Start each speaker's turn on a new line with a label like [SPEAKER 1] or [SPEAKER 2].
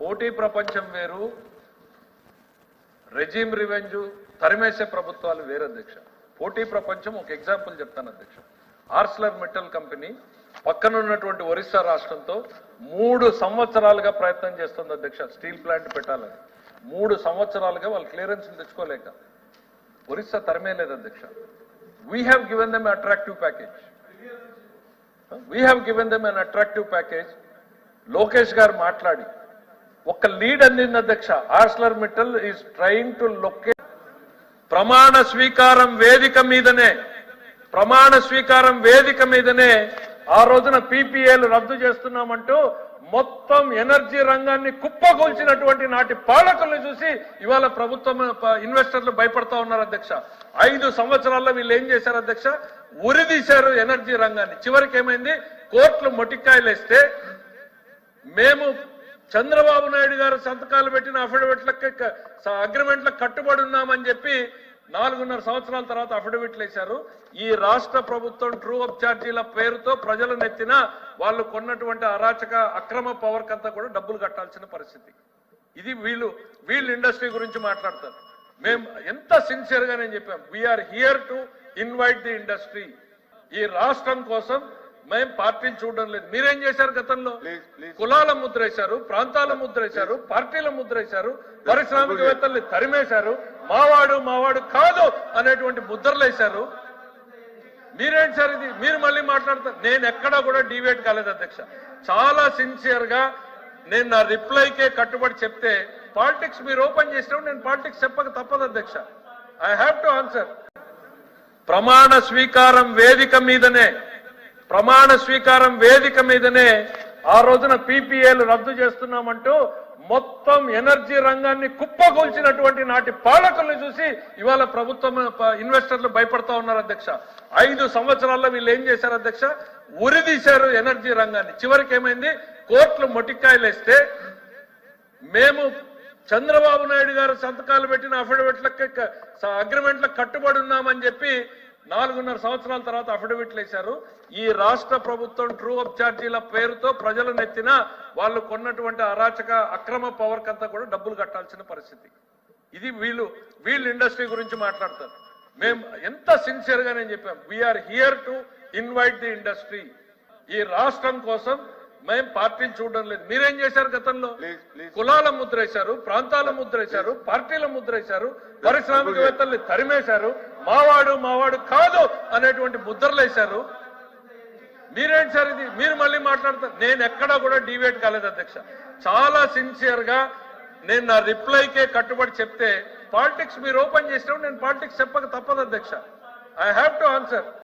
[SPEAKER 1] పోటీ ప్రపంచం వేరు రెజీమ్ రివెంజ్ తరిమేసే ప్రభుత్వాలు వేరు అధ్యక్ష. పోటీ ప్రపంచం ఒక ఎగ్జాంపుల్ చెప్తాను అధ్యక్ష. ఆర్స్లర్ మెటల్ కంపెనీ పక్కనున్నటువంటి ఒరిస్సా రాష్ట్రంతో మూడు సంవత్సరాలుగా ప్రయత్నం చేస్తుంది అధ్యక్ష స్టీల్ ప్లాంట్ పెట్టాలని. మూడు సంవత్సరాలుగా వాళ్ళు క్లియరెన్స్లు తెచ్చుకోలేక. ఒరిస్సా తరిమేయలేదు అధ్యక్ష. We have given them attractive package we have given them an attractive package Lokesh garu మాట్లాడి ఒక లీడ్ అందింది అధ్యక్ష Arcelor Mittal is trying to locate ప్రమాణ స్వీకారం వేదిక మీదనే ప్రమాణ స్వీకారం వేదిక మీదనే ఆ రోజున పీపీఏలు రద్దు చేస్తున్నామంటూ మొత్తం ఎనర్జీ రంగాన్ని కుప్పగొల్చినటువంటి నాటి పాలకుల్ని చూసి ఇవాళ ప్రభుత్వం ఇన్వెస్టర్లు భయపడతా ఉన్నారు అధ్యక్ష. ఐదు సంవత్సరాల్లో వీళ్ళు ఏం చేశారు అధ్యక్ష? ఉరిదీశారు ఎనర్జీ రంగాన్ని. చివరికి ఏమైంది? కోట్లు మొటిక్కాయలు వేస్తే మేము చంద్రబాబు నాయుడు గారు సంతకాలు పెట్టిన అఫిడవిట్లకి అగ్రిమెంట్లకు కట్టుబడి ఉన్నామని చెప్పి నాలుగున్నర సంవత్సరాల తర్వాత అఫిడవిట్లు వేశారు. ఈ రాష్ట్ర ప్రభుత్వం ట్రూ అప్ ఛార్జీల పేరుతో ప్రజలు నెత్తిన వాళ్ళు కొన్నటువంటి అరాచక అక్రమ పవర్ కంతా కూడా డబ్బులు కట్టాల్సిన పరిస్థితి. ఇది వీళ్ళు వీళ్ళు ఇండస్ట్రీ గురించి మాట్లాడతారు. మేము ఎంత సిన్సియర్గా నేను చెప్పాం we are here to invite the industry ఈ రాష్ట్రం కోసం మేము పార్టీలు చూడడం లేదు. మీరేం చేశారు గతంలో? కులాల ముద్ర వేశారు ప్రాంతాల ముద్ర వేశారు పార్టీల ముద్ర వేశారు పారిశ్రామికవేత్తల్ని తరిమేశారు మావాడు మావాడు కాదు అనేటువంటి ముద్రలు వేశారు. మీరేంటి సార్ ఇది? మీరు మళ్ళీ మాట్లాడతారు నేను ఎక్కడా కూడా డివేట్ కాలేదు అధ్యక్ష. చాలా సిన్సియర్గా నేను నా రిప్లైకే కట్టుబడి చెప్తే పాలిటిక్స్ మీరు ఓపెన్ చేసినప్పుడు నేను పాలిటిక్స్ చెప్పక తప్పదు అధ్యక్ష. ఐ హ్యావ్ టు ఆన్సర్ ప్రమాణ స్వీకారం వేదిక మీదనే ప్రమాణ స్వీకారం వేదిక మీదనే ఆ రోజున పీపీఏలు రద్దు చేస్తున్నామంటూ మొత్తం ఎనర్జీ రంగాన్ని కుప్పగొల్చినటువంటి నాటి పాలకుల్ని చూసి ఇవాళ ప్రభుత్వం ఇన్వెస్టర్లు భయపడతా ఉన్నారు అధ్యక్ష. ఐదు సంవత్సరాల్లో వీళ్ళు ఏం చేశారు అధ్యక్ష? ఉరిదీశారు ఎనర్జీ రంగాన్ని. చివరికి ఏమైంది? కోట్లు మొటికాయలేస్తే మేము చంద్రబాబు నాయుడు గారు సంతకాలు పెట్టిన అఫిడవిట్లకి అగ్రిమెంట్లకు కట్టుబడి ఉన్నామని చెప్పి నాలుగున్నర సంవత్సరాల తర్వాత అఫిడవిట్లు వేశారు. ఈ రాష్ట్ర ప్రభుత్వం ట్రూ అప్ ఛార్జీల పేరుతో ప్రజలు నెత్తిన వాళ్ళు కొన్నటువంటి అరాచక అక్రమ పవర్ కంతా కూడా డబ్బులు కట్టాల్సిన పరిస్థితి. ఇది వీళ్ళు వీళ్ళు ఇండస్ట్రీ గురించి మాట్లాడతారు. మేము ఎంత సిన్సియర్గా నేను చెప్పాం we are here to invite the industry ఈ రాష్ట్రం కోసం మేము పార్టీలు చూడడం లేదు. మీరేం చేశారు గతంలో? కులాల ముద్ర వేశారు ప్రాంతాల ముద్ర వేశారు పార్టీల ముద్ర వేశారు పారిశ్రామికవేత్తల్ని తరిమేశారు మావాడు మావాడు కాదు అనేటువంటి ముద్రలు వేశారు. మీరేంటి సార్ ఇది? మీరు మళ్ళీ మాట్లాడతారు నేను ఎక్కడా కూడా డివేట్ కాలేదు అధ్యక్ష. చాలా సిన్సియర్గా నేను నా రిప్లైకే కట్టుబడి చెప్తే పాలిటిక్స్ మీరు ఓపెన్ చేసినప్పుడు నేను పాలిటిక్స్ చెప్పక తప్పదు అధ్యక్ష. I have to answer